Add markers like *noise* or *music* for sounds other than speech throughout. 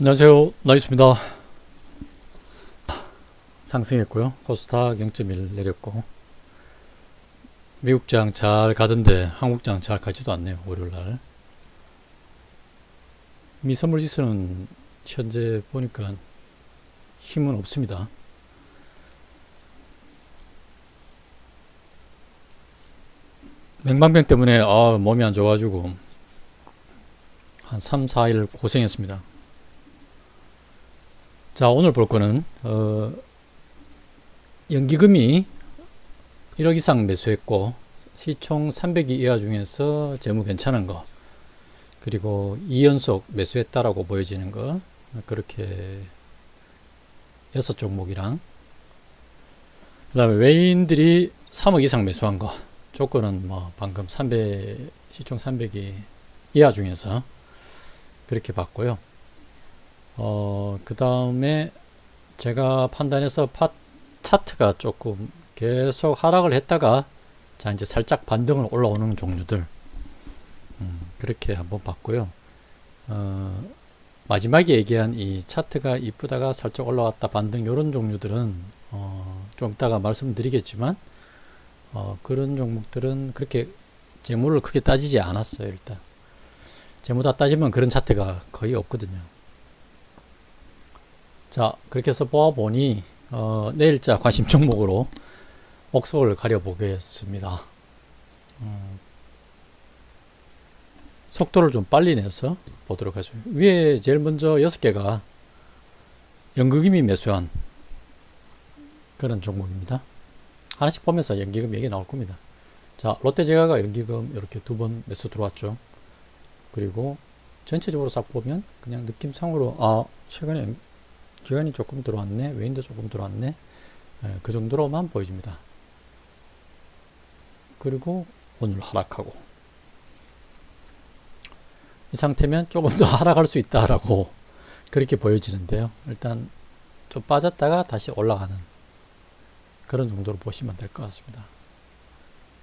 안녕하세요. 나이스입니다. 상승했고요. 코스닥 0.1 내렸고 미국장 잘 가던데 한국장 잘 가지도 않네요. 월요일날 미선물 지수는 현재 보니까 힘은 없습니다. 냉방병 때문에 아, 몸이 안 좋아가지고 한 3, 4일 고생했습니다. 자, 오늘 볼 거는, 어, 연기금이 1억 이상 매수했고, 시총 300이 이하 중에서 재무 괜찮은 거, 그리고 2연속 매수했다라고 보여지는 거, 그렇게 여섯 종목이랑, 그 다음에 외인들이 3억 이상 매수한 거, 조건은 뭐 방금 300, 시총 300이 이하 중에서 그렇게 봤고요. 어, 그 다음에 제가 판단해서 파, 차트가 조금 계속 하락을 했다가 자, 이제 살짝 반등을 올라오는 종류들. 음, 그렇게 한번 봤고요. 어, 마지막에 얘기한 이 차트가 이쁘다가 살짝 올라왔다 반등 이런 종류들은 어, 좀 이따가 말씀드리겠지만 어, 그런 종목들은 그렇게 재물을 크게 따지지 않았어요 일단 재무 다 따지면 그런 차트가 거의 없거든요 자, 그렇게 해서 보아보니, 어, 내일자 관심 종목으로 옥석을 가려보겠습니다. 음, 속도를 좀 빨리 내서 보도록 하죠. 위에 제일 먼저 6개가 연극임이 매수한 그런 종목입니다. 하나씩 보면서 연기금 얘기 나올 겁니다. 자, 롯데제과가 연기금 이렇게 두 번 매수 들어왔죠. 그리고 전체적으로 싹 보면 그냥 느낌상으로 아, 최근에 기관이 조금 들어왔네 외인도 조금 들어왔네 예, 그 정도로만 보여집니다. 그리고 오늘 하락하고. 이 상태면 조금 더 *laughs* 하락할 수 있다라고 그렇게 보여지는데요. 일단 좀 빠졌다가 다시 올라가는 그런 정도로 보시면 될 것 같습니다.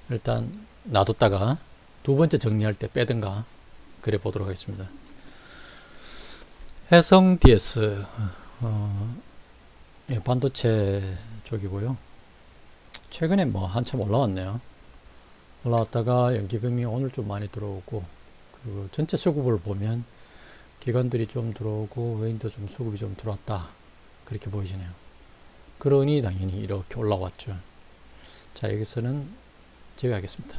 일단 놔뒀다가 두 번째 정리할 때 빼든가 그래 보도록 하겠습니다. 해성 DS 어, 예, 반도체 쪽이고요. 최근에 뭐 한참 올라왔네요. 올라왔다가 연기금이 오늘 좀 많이 들어오고 그리고 전체 수급을 보면 기관들이 좀 들어오고 외인도 좀 수급이 좀 들어왔다 그렇게 보이시네요. 그러니 당연히 이렇게 올라왔죠. 자 여기서는 제외하겠습니다.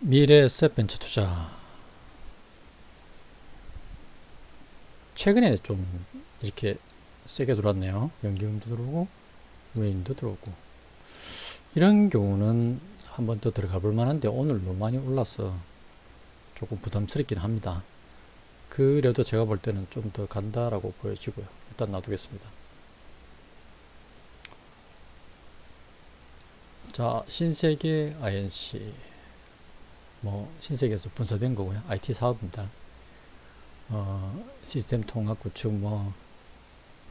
미래 에셋 벤처 투자 최근에 좀 이렇게 세게 돌았네요. 연기금도 들어오고 외인도 들어오고 이런 경우는 한 번 더 들어가 볼 만한데 오늘 너무 많이 올라서 조금 부담스럽긴 합니다. 그래도 제가 볼 때는 좀 더 간다라고 보여지고요. 일단 놔두겠습니다. 자, 신세계 INC 뭐 신세계에서 분사된 거고요. IT 사업입니다. 어, 시스템 통합 구축 뭐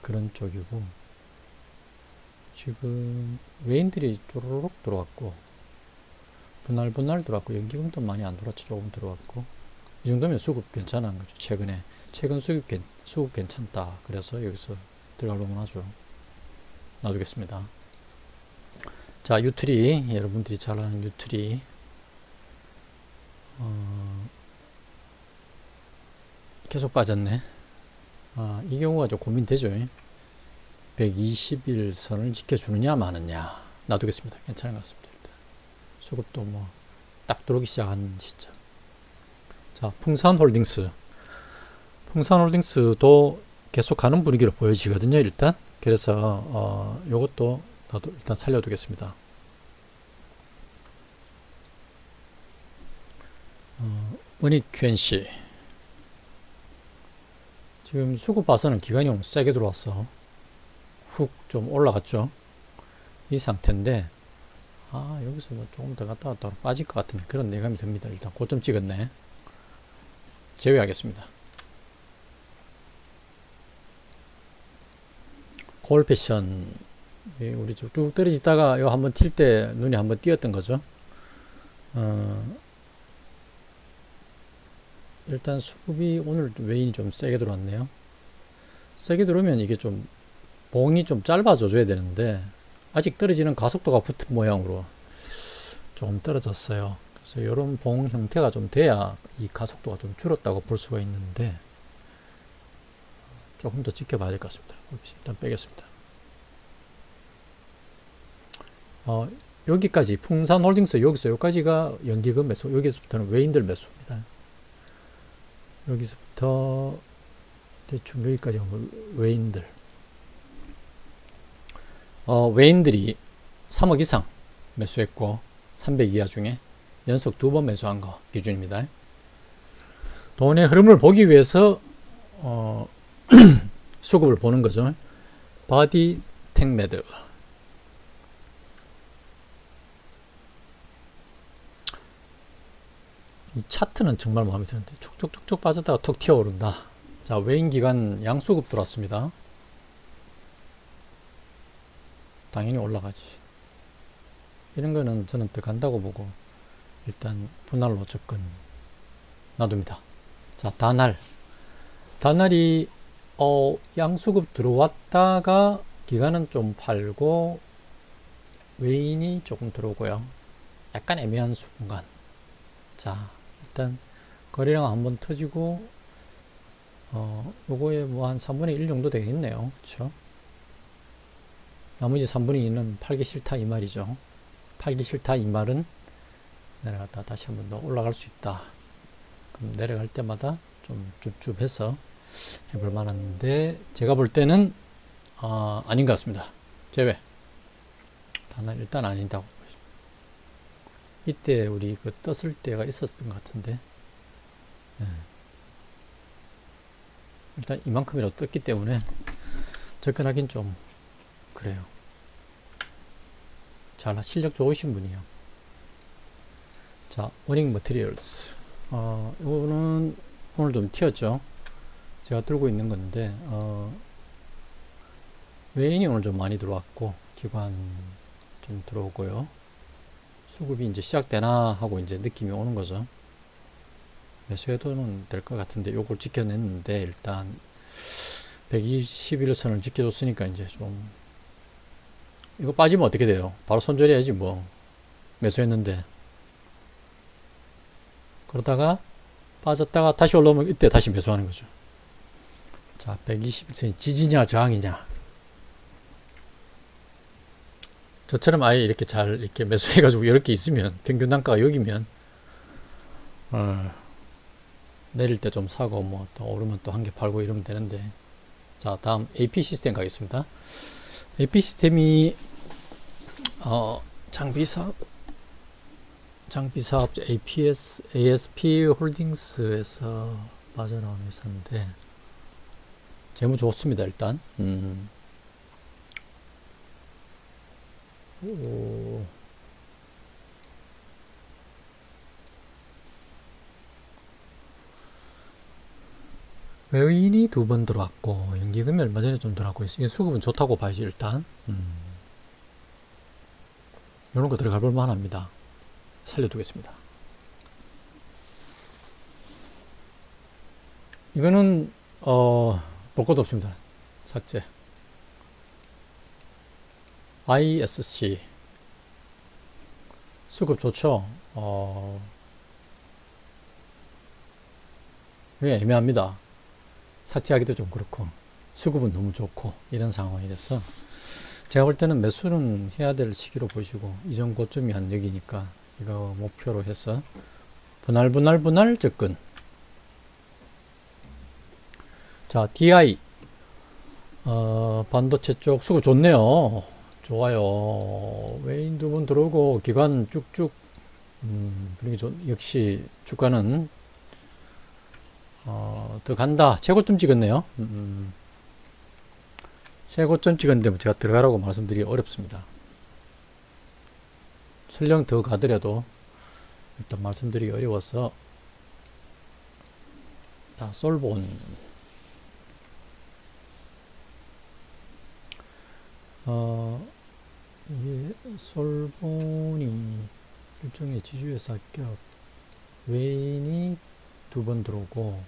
그런 쪽이고 지금 외인들이 쪼르륵 들어왔고 분할 분할 들어왔고 연기금도 많이 안 들어왔죠. 조금 들어왔고. 이 정도면 수급 괜찮은 거죠. 최근에 최근 수급, 괜, 수급 괜찮다. 그래서 여기서 들어가려면 하죠. 놔두겠습니다. 자 유트리. 여러분들이 잘 아는 유트리. 어, 계속 빠졌네. 아, 이 경우가 좀 고민되죠. 120일 선을 지켜주느냐 마느냐 놔두겠습니다. 괜찮은 것 같습니다. 수급도 뭐 딱 들어오기 시작한 시점. 자, 풍산홀딩스. 풍산홀딩스도 계속 가는 분위기로 보여지거든요. 일단 그래서 어, 요것도 나도 일단 살려두겠습니다. 어, 은익퀸시 지금 수급 봐서는 기관이 세게 들어왔어. 훅 좀 올라갔죠. 이 상태인데, 아, 여기서 뭐 조금 더 갔다 왔다 빠질 것 같은 그런 예감이 듭니다. 일단 고점 찍었네. 제외하겠습니다. 콜 패션. 우리 쭉 떨어지다가 요 한번 튈 때 눈이 한번 띄었던 거죠. 어, 일단 수급이 오늘 외인이 좀 세게 들어왔네요. 세게 들어오면 이게 좀 봉이 좀 짧아져 줘야 되는데 아직 떨어지는 가속도가 붙은 모양으로 조금 떨어졌어요. 그래서 이런 봉 형태가 좀 돼야 이 가속도가 좀 줄었다고 볼 수가 있는데 조금 더 지켜봐야 될 것 같습니다. 일단 빼겠습니다. 어, 여기까지 풍산홀딩스 여기서 여기까지가 연기금 매수 여기서부터는 외인들 매수입니다. 여기서부터 대충 여기까지 오면 외인들 어, 외인들이 3억 이상 매수했고 300 이하 중에 연속 두 번 매수한 거 기준입니다. 돈의 흐름을 보기 위해서 어, *clears throat* 수급을 보는 거죠. 바디 텍매드 이 차트는 정말 마음에 드는데 촉촉촉촉 빠졌다가 톡 튀어오른다. 자 외인 기간 양수급 들어왔습니다. 당연히 올라가지. 이런 거는 저는 더 간다고 보고 일단 분할로 접근 놔둡니다. 자 단할 단할이 어 양수급 들어왔다가 기간은 좀 팔고 외인이 조금 들어오고요. 약간 애매한 순간. 자 일단 거래량 한번 터지고 어 요거에 뭐 한 3분의 1 정도 되겠네요. 그렇죠? 나머지 3분의 2는 팔기 싫다 이 말이죠. 팔기 싫다 이 말은 내려갔다 다시 한 번 더 올라갈 수 있다. 그럼 내려갈 때마다 좀 줍줍해서 해볼 만한데 제가 볼 때는 아, 아닌 것 같습니다. 제외. 단은 일단 아닌다고. 이때 우리 그 떴을 때가 있었던 것 같은데 예. 일단 이만큼이라도 떴기 때문에 접근하긴 좀 그래요. 잘 실력 좋으신 분이요. 자, 워닝 머티리얼스. 어, 이거는 오늘 좀 튀었죠. 제가 들고 있는 건데 어, 외인이 오늘 좀 많이 들어왔고 기관 좀 들어오고요. 수급이 이제 시작되나 하고 이제 느낌이 오는 거죠. 매수해도는 될 것 같은데 요걸 지켜냈는데 일단 121선을 지켜줬으니까 이제 좀 이거 빠지면 어떻게 돼요? 바로 손절해야지 뭐 매수했는데 그러다가 빠졌다가 다시 올라오면 이때 다시 매수하는 거죠. 자, 120선 지지냐 저항이냐. 저처럼 아예 이렇게 잘 이렇게 매수해가지고 이렇게 있으면 평균 단가가 여기면 어, 내릴 때 좀 사고 뭐 또 오르면 또 한 개 팔고 이러면 되는데 자 다음 AP 시스템 가겠습니다. AP 시스템이 어, 장비 사업 장비 사업 APS ASP 홀딩스에서 빠져나온 회사인데 재무 좋습니다 일단. 음. 오. 외인이 두 번 들어왔고 연기금이 얼마 전에 좀 들어왔고 이게 수급은 좋다고 봐야지 일단. 음. 이런 거 들어가 볼 만합니다. 살려두겠습니다. 이거는 어, 볼 것도 없습니다. 삭제. ISC 수급 좋죠. 어, 이게 애매합니다. 삭제하기도 좀 그렇고 수급은 너무 좋고 이런 상황이 돼서. 제가 볼 때는 매수는 해야 될 시기로 보시고 이전 고점이 한 여기니까 이거 목표로 해서 분할 분할 분할 접근. 자 DI 어, 반도체 쪽 수급 좋네요 좋아요. 외인 두분 들어오고 기관 쭉쭉 음, 좋 역시 주가는 어, 더 간다. 최고점 찍었네요. 음, 최고점 찍었는데 뭐 제가 들어가라고 말씀드리기 어렵습니다. 설령 더 가더라도 일단 말씀드리기 어려워서 자, 솔본. 어, 이게 솔본이 일종의 지주회사 격 외인이 두 번 들어오고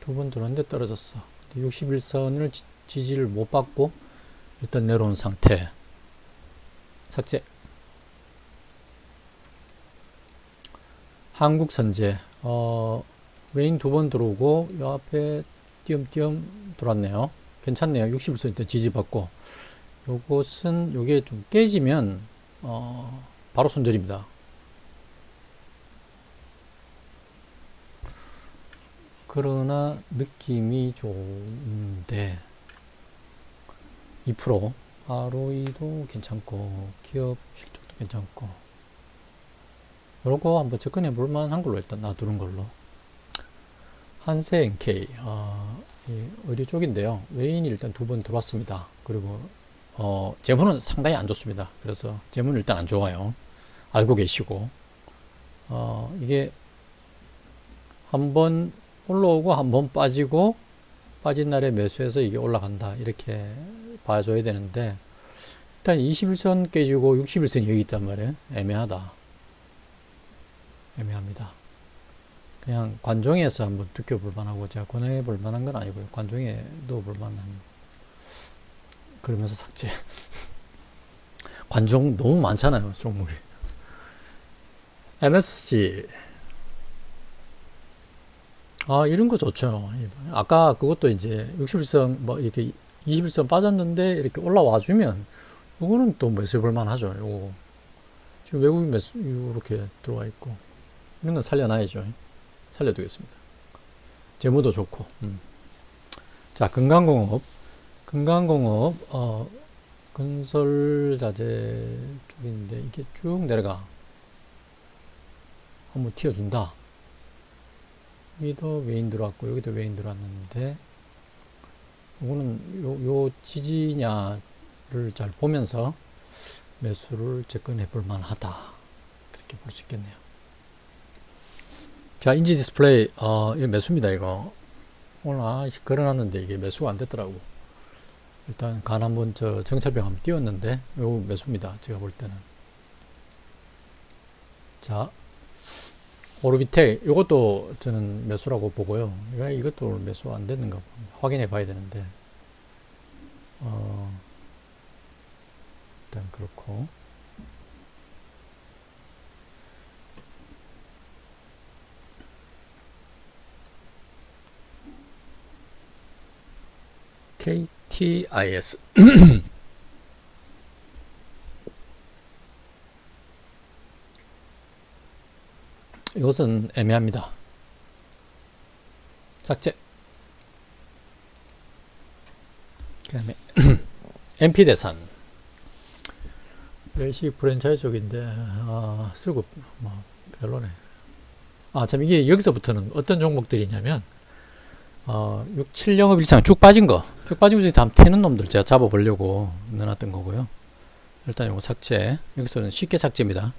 두 번 들어왔는데 떨어졌어. 61선을 지지를 못 받고 일단 내려온 상태. 삭제. 한국 선제. 어, 웨인 두 번 들어오고 요 앞에 띄엄띄엄 들어왔네요. 괜찮네요. 61선 일단 지지받고. 요것은 요게 좀 깨지면 어, 바로 손절입니다. 그러나 느낌이 좋은데 2% ROE도 괜찮고 기업 실적도 괜찮고. 요거 한번 접근해 볼 만한 걸로 일단 놔두는 걸로. 한세 NK 어, 이 의류 쪽인데요. 외인이 일단 두 번 들어왔습니다. 그리고 어, 재무는 상당히 안 좋습니다. 그래서 재무는 일단 안 좋아요. 알고 계시고. 어, 이게 한 번 올라오고 한 번 빠지고 빠진 날에 매수해서 이게 올라간다. 이렇게 봐줘야 되는데 일단 21선 깨지고 61선이 여기 있단 말이에요. 애매하다. 애매합니다 그냥 관종에서 한번 느껴볼 만하고 제가 권해 볼 만한 건 아니고요 관종에도 볼 만한 그러면서 삭제 *laughs* 관종 너무 많잖아요 종목이 MSC 아, 이런 거 좋죠. 아까 그것도 이제 61선, 뭐, 이렇게 21선 빠졌는데 이렇게 올라와 주면, 이거는 또 매수해 볼 만 하죠. 요거. 지금 외국인 매수, 이렇게 들어와 있고. 이런 건 살려놔야죠. 살려두겠습니다. 재무도 좋고. 음. 자, 금강공업. 금강공업, 어, 건설자재 쪽인데, 이게 쭉 내려가. 한번 튀어준다. 여기도 외인 들어왔고 여기도 외인 들어왔는데 이거는 요, 요 지지냐를 잘 보면서 매수를 접근해 볼 만하다 그렇게 볼 수 있겠네요 자 인지 디스플레이 어 이거 매수입니다 이거. 오늘 아 걸어놨는데 이게 매수가 안 됐더라고. 일단 간 한번 저 정찰병 한번 띄웠는데 요 매수입니다 제가 볼 때는. 자 오르비텍 이것도 저는 매수라고 보고요. 이거 이것도 매수 안 되는가 확인해 봐야 되는데. 어, 일단 그렇고 KTIS *clears throat* 이것은 애매합니다. 삭제. 그 다음에 MP 대산. 외식 프랜차이즈 쪽인데 아, 수급 뭐 별로네. 아, 참 이게 여기서부터는 어떤 종목들이냐면 어, 6, 7영업 일상 쭉 빠진 거. 쭉거 중에 다음 튀는 놈들 제가 잡아보려고 넣어놨던 거고요. 일단 이거 삭제. 여기서는 쉽게 삭제입니다.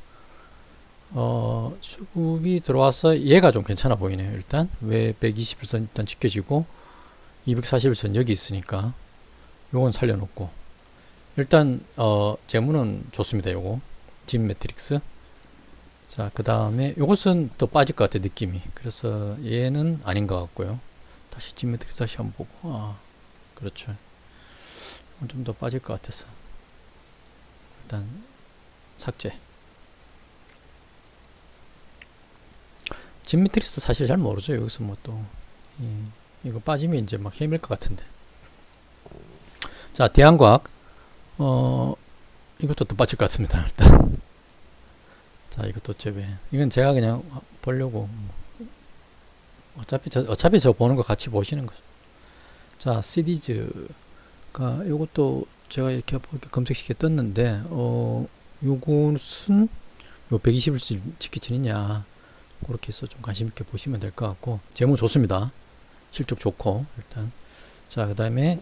어, 수급이 들어와서 얘가 좀 괜찮아 보이네요. 일단 왜 121선 일단 지켜지고 241선 여기 있으니까 요건 살려놓고 일단 어, 재무는 좋습니다. 요거 진 매트릭스 자 그 다음에 요것은 또 빠질 것 같아 느낌이 그래서 얘는 아닌 것 같고요. 다시 진 매트릭스 다시 한번 보고 아 그렇죠. 좀 더 빠질 것 같아서 일단 삭제 진미트리스도 사실 잘 모르죠. 여기서 뭐 또, 이거 빠지면 이제 막 헤맬 것 같은데. 자, 대한과학. 어, 이것도 또 빠질 것 같습니다. 일단. 자, 이것도 제외. 이건 제가 그냥 보려고. 어차피 저, 어차피 저 보는 거 같이 보시는 거죠. 자, 시리즈가 이것도 제가 이렇게 검색시켜 떴는데, 어, 요것은 요 120을 지키치느냐. 그렇게 해서 좀 관심 있게 보시면 될 것 같고 재무 좋습니다. 실적 좋고 일단 자 그 다음에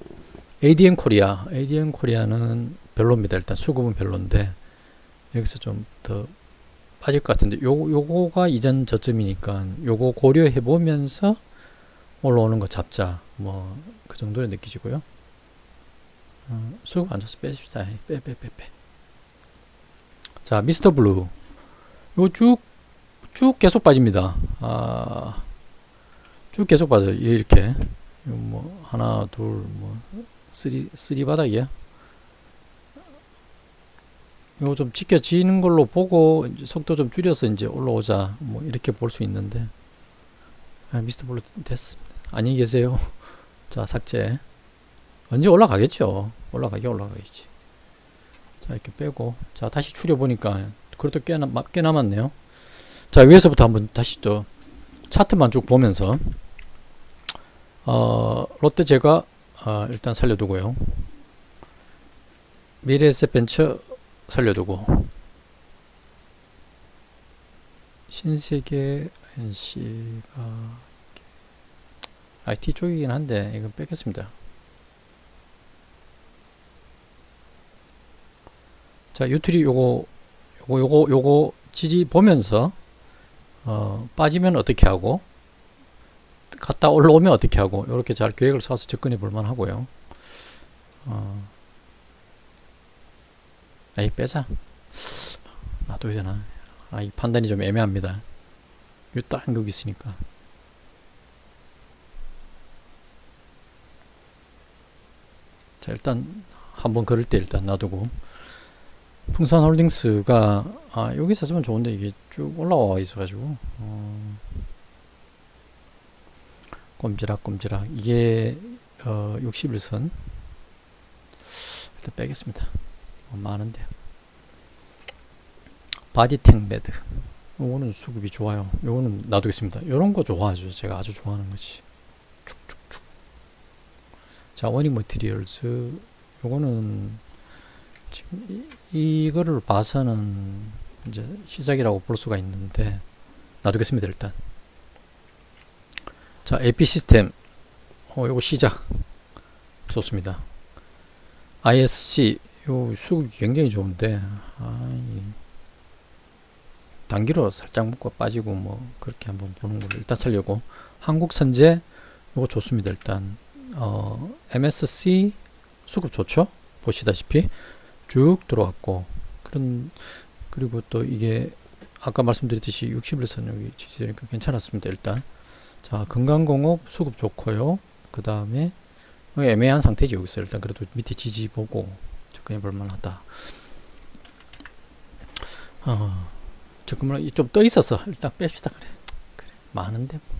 ADM 코리아 ADM 코리아는 별로입니다. 일단 수급은 별론데 여기서 좀 더 빠질 것 같은데 요 요거가 이전 저점이니까 요거 고려해 보면서 올라오는 거 잡자 뭐 그 정도로 느끼시고요. 어, 수급 안 좋아서 빼십시다. 빼 빼 빼 빼. 자 미스터 블루 요쭉 쭉 계속 빠집니다. 아, 쭉 계속 빠져요. 이렇게. 이거 뭐, 하나, 둘, 뭐, 쓰리, 쓰리 바닥이야. 이거 좀 지켜지는 걸로 보고 속도 좀 줄여서 이제 올라오자. 뭐, 이렇게 볼 수 있는데. 아, 미스터 블루 됐습니다. 안녕히 계세요. 자, 삭제. 언제 올라가겠죠. 올라가게 올라가겠지. 자, 이렇게 빼고. 자, 다시 추려보니까, 그래도 꽤, 남, 꽤 남았네요. 자, 위에서부터 한번 다시 또 차트만 쭉 보면서, 어, 롯데 제가, 어, 일단 살려두고요. 미래에셋벤처 살려두고, 신세계 NC가 IT 쪽이긴 한데 이건 뺏겠습니다. 자, 유트리 요거 요거 요거 요거 지지 보면서 어, 빠지면 어떻게 하고 갔다 올라오면 어떻게 하고 이렇게 잘 계획을 세워서 접근해 볼 만 하고요. 어, 에이 빼자. 놔둬야 되나? 아, 이 판단이 좀 애매합니다. 요딱 한국 있으니까. 자, 일단 한번 걸을 때 일단 놔두고 풍산 홀딩스가 아, 여기 있었으면 좋은데 이게 쭉 올라와 있어 가지고 어, 꼼지락 꼼지락 이게 어, 61선 일단 빼겠습니다. 어, 많은데요. 바디탱 베드 요거는 수급이 좋아요. 요거는 놔두겠습니다. 요런 거 좋아하죠. 제가 아주 좋아하는 거지. 축축축. 자, 워닝 머티리얼즈 요거는 지금 이, 이거를 봐서는 이제 시작이라고 볼 수가 있는데 놔두겠습니다. 일단. 자, AP 시스템 어, 요거 시작. 좋습니다. ISC 요 수급이 굉장히 좋은데 아, 이 단기로 살짝 묶고 빠지고 뭐 그렇게 한번 보는 걸로 일단 살려고 한국 선제 요거 좋습니다 일단 어 MSC 수급 좋죠? 보시다시피 쭉 들어왔고 그런 그리고 또 이게 아까 말씀드렸듯이 61선 여기 지지되니까 괜찮았습니다 일단. 자 건강공업 수급 좋고요. 그 다음에 애매한 상태지 여기서 일단 그래도 밑에 지지 보고 접근해 볼 만하다. 어 잠깐만 좀떠 있었어 일단 뺍시다 그래. 그래 많은데. 뭐.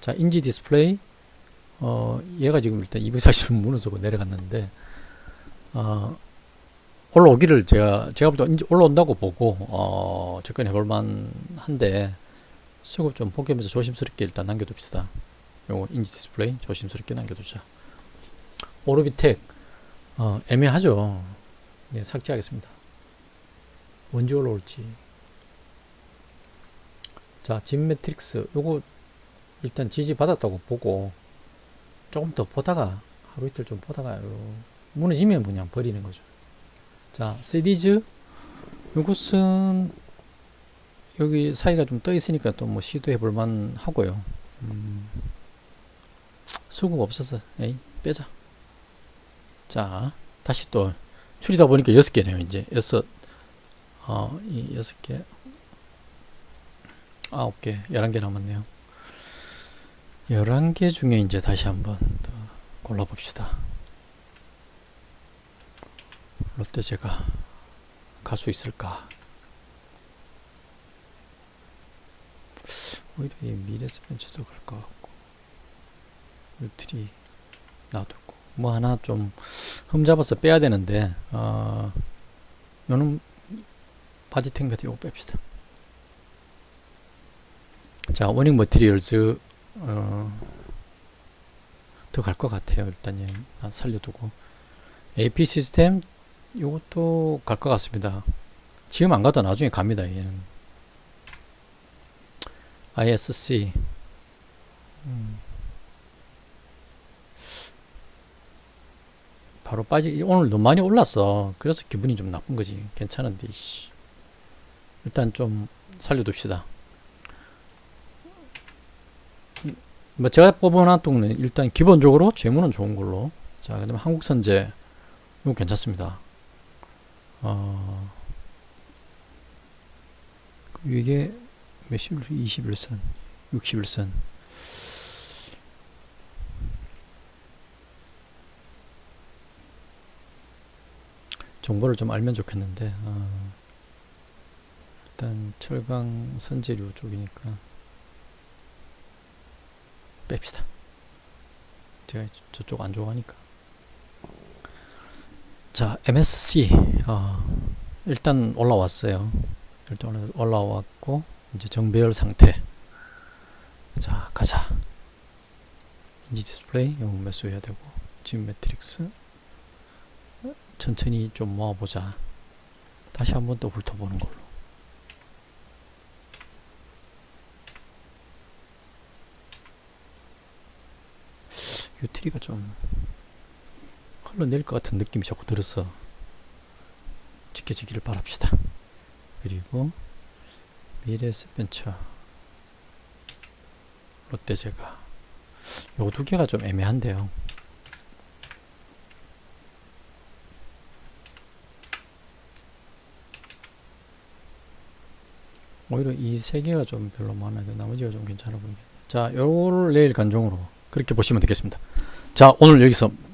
자 인지 디스플레이 어 얘가 지금 일단 240분 무너지고 내려갔는데 어 올라오기를 제가 제가 볼때 인지 올라온다고 보고 어 접근해 볼 만 한데 수급 좀 포기하면서 조심스럽게 일단 남겨둡시다. 요거 인지 디스플레이 조심스럽게 남겨두자. 오르비텍 어 애매하죠. 예, 삭제하겠습니다. 언제 올라올지. 자, 진 매트릭스. 요거 일단 지지 받았다고 보고 조금 더 보다가 하루 이틀 좀 보다가 요 무너지면 그냥 버리는 거죠. 자, 시디즈 요것은 여기 사이가 좀 떠 있으니까 또 뭐 시도해 볼만 하고요. 음, 수급 없어서 에이 빼자. 자, 다시 또 추리다 보니까 여섯 개네요. 이제 여섯 어, 이 여섯 개 아홉 개, 열한 개 남았네요. 열한 개 중에 이제 다시 한번 더 골라봅시다. 롯데 제가 갈 수 있을까? 오히려 이 미래스벤처도 갈 것 같고, 유트리 놔두고, 뭐 하나 좀 흠잡아서 빼야 되는데, 어, 요는 바지탱 같은 거 뺍시다. 자, 워닝 머티리얼즈 어, 더 갈 것 같아요. 일단 예, 아, 살려두고 AP 시스템 이것도 갈 것 같습니다. 지금 안 가도 나중에 갑니다. 얘는 ISC 음. 바로 빠지 오늘 너무 많이 올랐어. 그래서 기분이 좀 나쁜 거지. 괜찮은데 씨. 일단 좀 살려둡시다. 뭐 제가 뽑아놨던 일단 기본적으로 재무는 좋은 걸로. 자 그다음에 한국선제. 이거 괜찮습니다. 어 이게 몇십 21선 61선. 정보를 좀 알면 좋겠는데 어, 일단 철강 선재료 쪽이니까 뺍시다. 제가 저쪽 안 좋아하니까. 자 MSC 어, 일단 올라왔어요. 일단 올라- 올라왔고 이제 정배열 상태. 자 가자. 인지 디스플레이 이거 매수해야 되고. 지금 매트릭스. 천천히 좀 모아보자. 다시 한번 또 훑어보는 걸로 유트리가 좀 흘러낼 것 같은 느낌이 자꾸 들어서 지켜지기를 바랍시다. 그리고 미래스벤처. 롯데제가 요 두 개가 좀 애매한데요. 오히려 이 세 개가 좀 별로 마음에 안 들어 나머지가 좀 괜찮아 보이겠네 자 요거를 내일 간종으로 그렇게 보시면 되겠습니다. 자 오늘 여기서